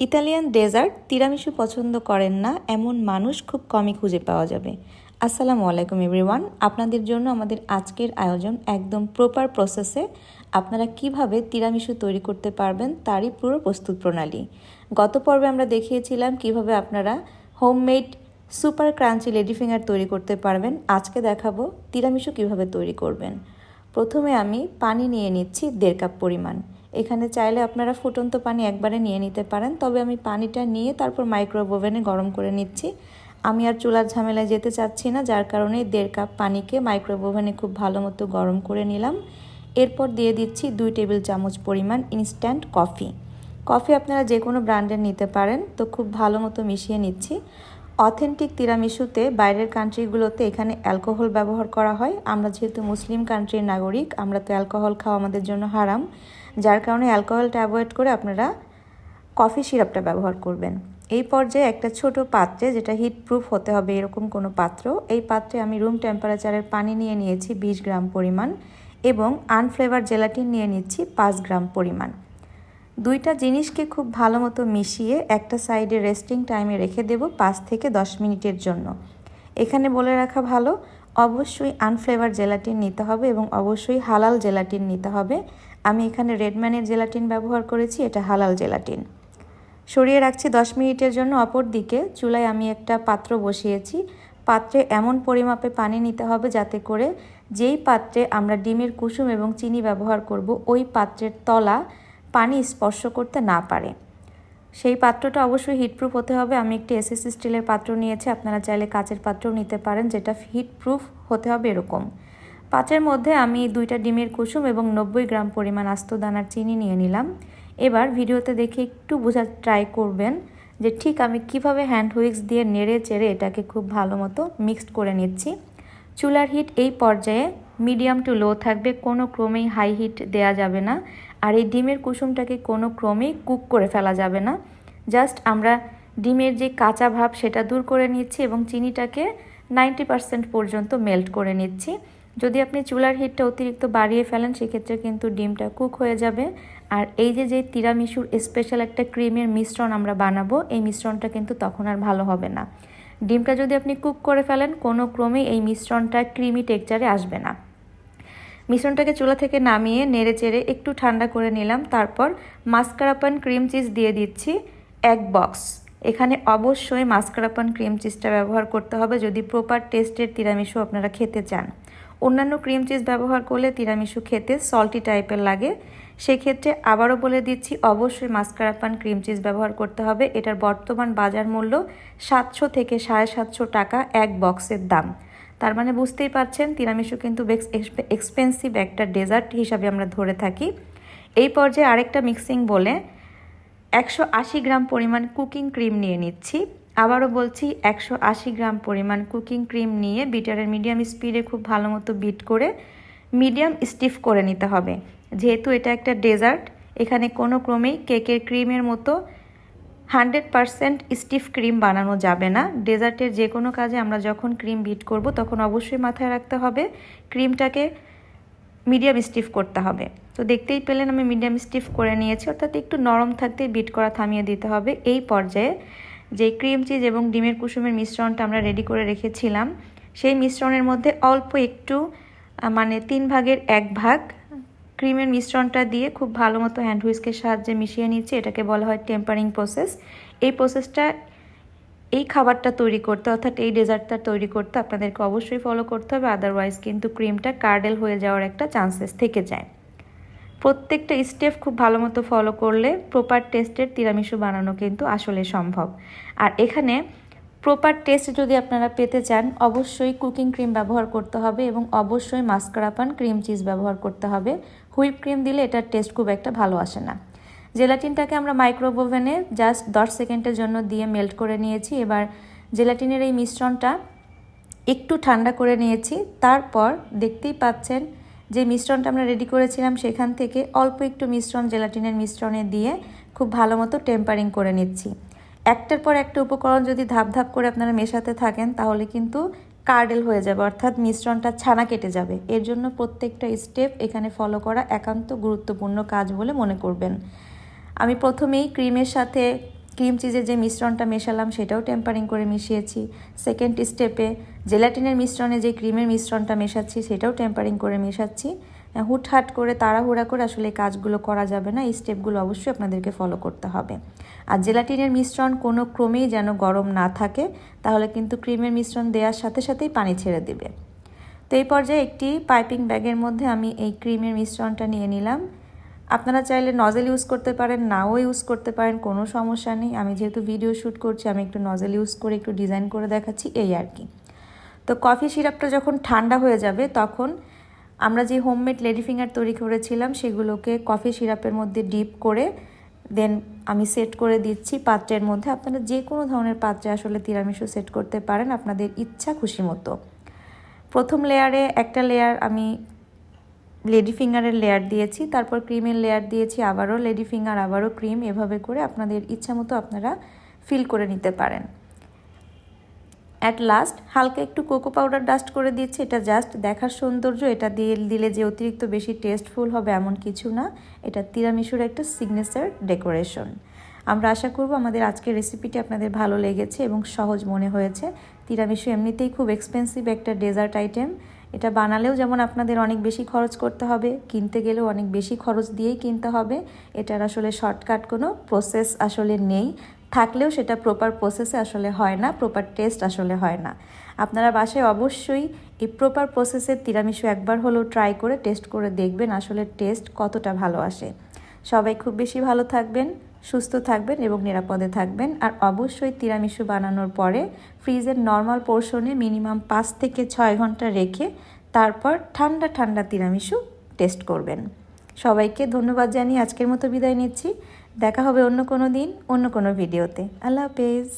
Italian dessert tiramisu পছন্দ করেন না, এমন মানুষ খুব কমই খুঁজে পাওয়া যাবে। আসসালামু আলাইকুম, এভরিওয়ান। আপনাদের জন্য আমাদের আজকের আয়োজন একদম প্রপার প্রসেসে। আপনারা কীভাবে তিরামিসু তৈরি করতে পারবেন তারই পুরো প্রস্তুত প্রণালী। গত পর্বে আমরা দেখিয়েছিলাম কীভাবে আপনারা homemade, super crunchy lady finger তৈরি করতে পারবেন। আজকে দেখাবো তিরামিসু কীভাবে তৈরি করবেন। প্রথমে আমি পানি নিয়ে নিচ্ছি দেড় কাপ পরিমাণ। এখানে চাইলে আপনারা ফুটন্ত পানি একবারে নিয়ে নিতে পারেন। তবে আমি পানিটা নিয়ে তারপর মাইক্রোওয়েভ ওভেনে গরম করে নিচ্ছি। আমি আর চুলার ঝামেলায় যেতে চাচ্ছি না, যার কারণে দেড় কাপ পানিকে মাইক্রোওয়েভ ওভেনে খুব ভালো মতো গরম করে নিলাম। এরপর দিয়ে দিচ্ছি দুই টেবিল চামচ পরিমাণ ইনস্ট্যান্ট কফি কফি আপনারা যে কোনো ব্র্যান্ডের নিতে পারেন, তো খুব ভালো মতো মিশিয়ে নিচ্ছি। অথেন্টিক তিরামিসুতে বাইরের কান্ট্রিগুলোতে এখানে অ্যালকোহল ব্যবহার করা হয়। আমরা যেহেতু মুসলিম কান্ট্রির নাগরিক, আমরা তো অ্যালকোহল খাওয়া আমাদের জন্য হারাম। যার কারণে অ্যালকোহলটা অ্যাভয়েড করে আপনারা কফি সিরাপটা ব্যবহার করবেন। এই পর্যায়ে একটা ছোট পাত্রে, যেটা হিট প্রুফ হতে হবে এরকম কোনো পাত্র, এই পাত্রে আমি রুম টেম্পারেচারের পানি নিয়ে নিয়েছি বিশ গ্রাম পরিমাণ এবং আনফ্লেভার জেলাটিন নিয়ে নিচ্ছি পাঁচ গ্রাম পরিমাণ। দুইটা জিনিসকে খুব ভালো মতো মিশিয়ে একটা সাইডে রেস্টিং টাইমে রেখে দেব পাঁচ থেকে দশ মিনিটের জন্য। এখানে বলে রাখা ভালো, অবশ্যই আনফ্লেভার জেলাটিন নিতে হবে এবং অবশ্যই হালাল জেলাটিন নিতে হবে। আমি এখানে রেডম্যানের জেলাটিন ব্যবহার করেছি, এটা হালাল জেলাটিন সরিয়ে রাখছি দশ মিনিটের জন্য অপর দিকে। চুলায় আমি একটা পাত্র বসিয়েছি। পাত্রে এমন পরিমাপে পানি নিতে হবে যাতে করে যেই পাত্রে আমরা ডিমের কুসুম এবং চিনি ব্যবহার করব, ওই পাত্রের তলা পানি স্পর্শ করতে না পারে। সেই পাত্রটা অবশ্যই হিটপ্রুফ হতে হবে। আমি একটি এসএসসি স্টিলের পাত্র নিয়েছি। আপনারা চাইলে কাচের পাত্রও নিতে পারেন, যেটা হিটপ্রুফ হতে হবে এরকম। পাঁচের মধ্যে আমি দুইটা ডিমের কুসুম এবং নব্বই গ্রাম পরিমাণ আস্ত দানার চিনি নিয়ে নিলাম। এবার ভিডিওতে দেখে একটু বোঝার ট্রাই করবেন যে ঠিক আমি কীভাবে হ্যান্ড হুইক্স দিয়ে নেড়ে চেড়ে এটাকে খুব ভালো মতো মিক্সড করে নিচ্ছি। চুলার হিট এই পর্যায়ে মিডিয়াম টু লো থাকবে। কোনো ক্রমেই হাই হিট দেয়া যাবে না। আর এই ডিমের কুসুমটাকে কোনো ক্রমেই কুক করে ফেলা যাবে না। জাস্ট আমরা ডিমের যে কাঁচা ভাব সেটা দূর করে নিচ্ছি এবং চিনিটাকে নাইনটি পার্সেন্ট পর্যন্ত মেল্ট করে নিচ্ছি। যদি আপনি চুলার হিটটা অতিরিক্ত বাড়িয়ে ফেলেন, সেক্ষেত্রে কিন্তু ডিমটা কুক হয়ে যাবে। আর এই যে যে তিরামিশুর স্পেশাল একটা ক্রিমের মিশ্রণ আমরা বানাবো, এই মিশ্রণটা কিন্তু তখন আর ভালো হবে না। ডিমটা যদি আপনি কুক করে ফেলেন, কোনো ক্রমেই এই মিশ্রণটা ক্রিমি টেক্সচারে আসবে না। মিশ্রণটাকে চুলা থেকে নামিয়ে নেড়ে চেড়ে একটু ঠান্ডা করে নিলাম। তারপর মাস্কারাপান ক্রিম চিজ দিয়ে দিচ্ছি এক বক্স। এখানে অবশ্যই মাস্কারাপান ক্রিম চিজটা ব্যবহার করতে হবে যদি প্রপার টেস্টের তিরামিসু আপনারা খেতে চান। অন্যান্য ক্রিম চিজ ব্যবহার করলে তিরামিসু খেতে সল্টি টাইপের লাগে। সেক্ষেত্রে আবারও বলে দিচ্ছি, অবশ্যই মাস্কারাপান ক্রিম চিজ ব্যবহার করতে হবে। এটার বর্তমান বাজার মূল্য সাতশো থেকে সাড়ে সাতশো টাকা এক বক্সের দাম। তার মানে বুঝতেই পারছেন, তিরামিসু কিন্তু বেশ এক্সপেন্সিভ একটা ডেজার্ট হিসাবে আমরা ধরে থাকি। এই পর্যায়ে আরেকটা মিক্সিং বলে একশো আশি গ্রাম পরিমাণ কুকিং ক্রিম নিয়ে নিচ্ছি। আবারও বলছি, একশো আশি গ্রাম পরিমাণ কুকিং ক্রিম নিয়ে বিটারের মিডিয়াম স্পিডে খুব ভালো মতো বিট করে মিডিয়াম স্টিফ করে নিতে হবে। যেহেতু এটা একটা ডেজার্ট এখানে কোনো ক্রমেই কেকের ক্রিমের মতো হান্ড্রেড পারসেন্ট স্টিফ ক্রিম বানানো যাবে না। ডেজার্টের যে কোনো কাজে আমরা যখন ক্রিম বিট করব, তখন অবশ্যই মাথায় রাখতে হবে ক্রিমটাকে মিডিয়াম স্টিফ করতে হবে। তো দেখতেই পেলেন আমি মিডিয়াম স্টিফ করে নিয়েছি, অর্থাৎ একটু নরম থাকতে বিট করা থামিয়ে দিতে হবে। এই পর্যায়ে যে ক্রিম চিজ এবং ডিমের কুসুমের মিশ্রণটা আমরা রেডি করে রেখেছিলাম, সেই মিশ্রণের মধ্যে অল্প একটু মানে তিন ভাগের এক ভাগ ক্রিমের মিশ্রণটা দিয়ে খুব ভালো মতো হ্যান্ড হুইস্কের সাহায্যে মিশিয়ে নিচ্ছি এটাকে বলা হয় টেম্পারিং প্রসেস এই প্রসেসটা এই খাবারটা তৈরি করতে, অর্থাৎ এই ডেজার্টটা তৈরি করতে আপনাদেরকে অবশ্যই ফলো করতে হবে। আদারওয়াইজ কিন্তু ক্রিমটা কার্ডেল হয়ে যাওয়ার একটা চান্সেস থেকে যায়। প্রত্যেকটা স্টেপ খুব ভালো মতো ফলো করলে প্রপার টেস্টের তিরামিসু বানানো কিন্তু আসলে সম্ভব। আর এখানে প্রপার টেস্ট যদি আপনারা পেতে চান, অবশ্যই কুকিং ক্রিম ব্যবহার করতে হবে এবং অবশ্যই মাস্কারাপান ক্রিম চিজ ব্যবহার করতে হবে। হুইপ ক্রিম দিলে এটার টেস্ট খুব একটা ভালো আসে না। জেলাটিনটাকে আমরা মাইক্রোওয়েভ ওভেনে জাস্ট দশ সেকেন্ডের জন্য দিয়ে মেল্ট করে নিয়েছি। এবার জেলাটিনের এই মিশ্রণটা একটু ঠান্ডা করে নিয়েছি। তারপর দেখতেই পাচ্ছেন যে মিশ্রণটা আমরা রেডি করেছিলাম সেখান থেকে অল্প একটু মিশ্রণ জেলাটিনের মিশ্রণে দিয়ে খুব ভালো মতো টেম্পারিং করে নিচ্ছি। একটার পর একটা উপকরণ যদি ধাপ ধাপ করে আপনারা মেশাতে থাকেন, তাহলে কিন্তু কার্ডেল হয়ে যাবে, অর্থাৎ মিশ্রণটা ছানা কেটে যাবে। এর জন্য প্রত্যেকটা স্টেপ এখানে ফলো করা একান্ত গুরুত্বপূর্ণ কাজ বলে মনে করবেন। আমি প্রথমেই ক্রিমের সাথে, ক্রিম চিজের যে মিশ্রণটা মেশালাম, সেটাও টেম্পারিং করে মিশিয়েছি। সেকেন্ড স্টেপে জেলাটিনের মিশ্রণে যে ক্রিমের মিশ্রণটা মেশাচ্ছি, সেটাও টেম্পারিং করে মেশাচ্ছি। হুটহাট করে, তাড়াহুড়া করে আসলে এই কাজগুলো করা যাবে না। এই স্টেপগুলো অবশ্যই আপনাদেরকে ফলো করতে হবে। আর জেলাটিনের মিশ্রণ কোনো ক্রমেই যেন গরম না থাকে, তাহলে কিন্তু ক্রিমের মিশ্রণ দেওয়ার সাথে সাথেই পানি ছেড়ে দেবে। তো এই পর্যায়ে একটি পাইপিং ব্যাগের মধ্যে আমি এই ক্রিমের মিশ্রণটা নিয়ে নিলাম। আপনারা চাইলে নজেল ইউজ করতে পারেন, নাও ইউজ করতে পারেন, কোনো সমস্যা নেই। আমি যেহেতু ভিডিও শ্যুট করছি, আমি একটু নজেল ইউজ করে, একটু ডিজাইন করে দেখাচ্ছি, এই আর কি। তো কফি সিরাপটা যখন ঠান্ডা হয়ে যাবে, তখন আমরা যে হোমমেড লেডি ফিঙ্গার তৈরি করেছিলাম, সেগুলোকে কফি সিরাপের মধ্যে ডিপ করে দেন আমি সেট করে দিচ্ছি পাত্রের মধ্যে। আপনারা যে কোনো ধরনের পাত্রে আসলে তিরামিসু সেট করতে পারেন, আপনাদের ইচ্ছা খুশি মতো। প্রথম লেয়ারে একটা লেয়ার আমি লেডি ফিঙ্গারের লেয়ার দিয়েছি, তারপর ক্রিমের লেয়ার দিয়েছি, আবারও লেডি ফিঙ্গার আবারও ক্রিম এভাবে করে আপনাদের ইচ্ছা মতো আপনারা ফিল করে নিতে পারেন। অ্যাট লাস্ট হালকা একটু কোকো পাউডার ডাস্ট করে দিচ্ছি এটা জাস্ট দেখার সৌন্দর্য, এটা দিয়ে দিলে যে অতিরিক্ত বেশি টেস্টফুল হবে এমন কিছু না। এটা তিরামিশুর একটা সিগনেচার ডেকোরেশন আমরা আশা করব আমাদের আজকের রেসিপিটি আপনাদের ভালো লেগেছে এবং সহজ মনে হয়েছে। তিরামিশু এমনিতেই খুব এক্সপেন্সিভ একটা ডেজার্ট আইটেম এটা বানালেও যেমন আপনাদের অনেক বেশি খরচ করতে হবে, কিনতে গেলেও অনেক বেশি খরচ দিয়েই কিনতে হবে। এটার আসলে শর্টকাট কোনো প্রসেস আসলে নেই। থাকলেও সেটা প্রপার প্রসেসে আসলে হয় না প্রপার টেস্ট আসলে হয় না। আপনারা বাসায় অবশ্যই এই প্রপার প্রসেসের তিরামিশু একবার হলেও ট্রাই করে টেস্ট করে দেখবেন আসলে টেস্ট কতটা ভালো আসে। সবাই খুব বেশি ভালো থাকবেন, সুস্থ থাকবেন এবং নিরাপদে থাকবেন। আর অবশ্যই তিরামিসু বানানোর পরে ফ্রিজের নর্মাল পোর্শনে মিনিমাম পাঁচ থেকে ছয় ঘণ্টা রেখে তারপর ঠান্ডা ঠান্ডা তিরামিসু টেস্ট করবেন। সবাইকে ধন্যবাদ জানিয়ে আজকের মতো বিদায় নিচ্ছি। দেখা হবে অন্য কোনো দিন অন্য কোনো ভিডিওতে। আল্লাহ হাফেজ।